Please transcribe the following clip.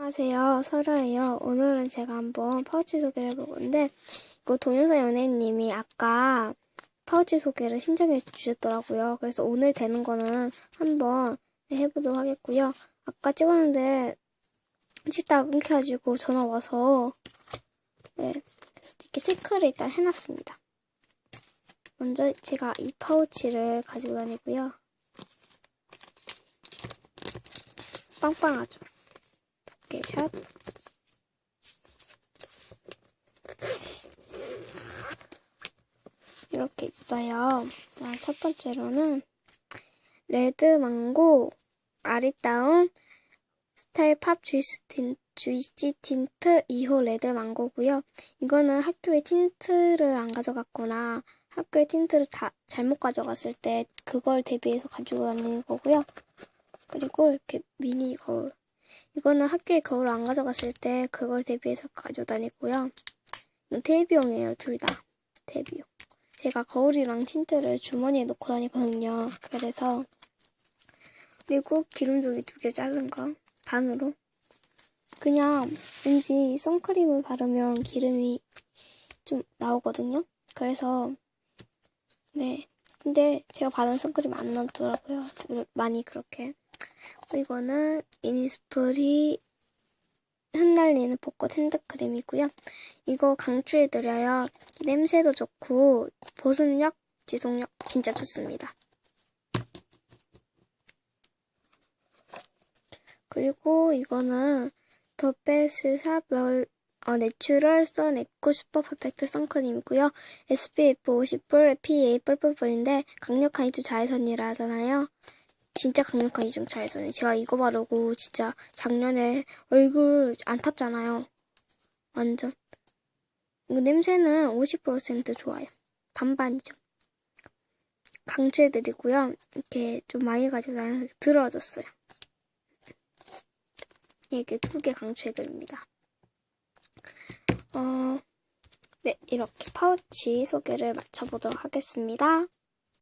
안녕하세요. 설아예요. 오늘은 제가 한번 파우치 소개를 해볼 건데, 이거 동영상 연예인님이 아까 파우치 소개를 신청해 주셨더라고요. 그래서 오늘 되는 거는 한번 해보도록 하겠고요. 아까 찍었는데, 찍다가 끊겨가지고 전화 와서, 네. 그래서 이렇게 체크를 일단 해놨습니다. 먼저 제가 이 파우치를 가지고 다니고요. 빵빵하죠. 두께샷. 이렇게 있어요. 자, 첫 번째로는 레드 망고 아리따움 스타일 팝 주이스 틴, 주이시 틴트 2호 레드 망고고요. 이거는 학교에 틴트를 안 가져갔거나 학교에 틴트를 다 잘못 가져갔을 때 그걸 대비해서 가지고 다니는 거고요. 그리고 이렇게 미니 거울. 이거는 학교에 거울 안 가져갔을 때 그걸 대비해서 가지고 다니고요. 이건 대비용이에요, 둘 다. 대비용. 제가 거울이랑 틴트를 주머니에 넣고 다니거든요. 그래서 그리고 기름종이 두 개 자른 거 반으로 그냥 왠지 선크림을 바르면 기름이 좀 나오거든요. 그래서 네 근데 제가 바른 선크림 안 나더라고요. 많이 그렇게 이거는 이니스프리 흩날리는 벚꽃 핸드크림이고요. 이거 강추해드려요. 냄새도 좋고 보습력, 지속력 진짜 좋습니다. 그리고 이거는 더 베스샵 어, 내추럴 선 에코 슈퍼 퍼펙트 선크림이고요. SPF 50불, PA 뿔뿔뿔인데 강력한 이중 자외선이라 하잖아요. 진짜 강력한 이중 자외선이 제가 이거 바르고 진짜 작년에 얼굴 안 탔잖아요. 완전. 냄새는 50% 좋아요. 반반이죠. 강추해드리고요. 이렇게 좀 많이 가지고 다녀서 들어졌어요. 이렇게 두 개 강추해드립니다. 어, 네, 이렇게 파우치 소개를 마쳐보도록 하겠습니다.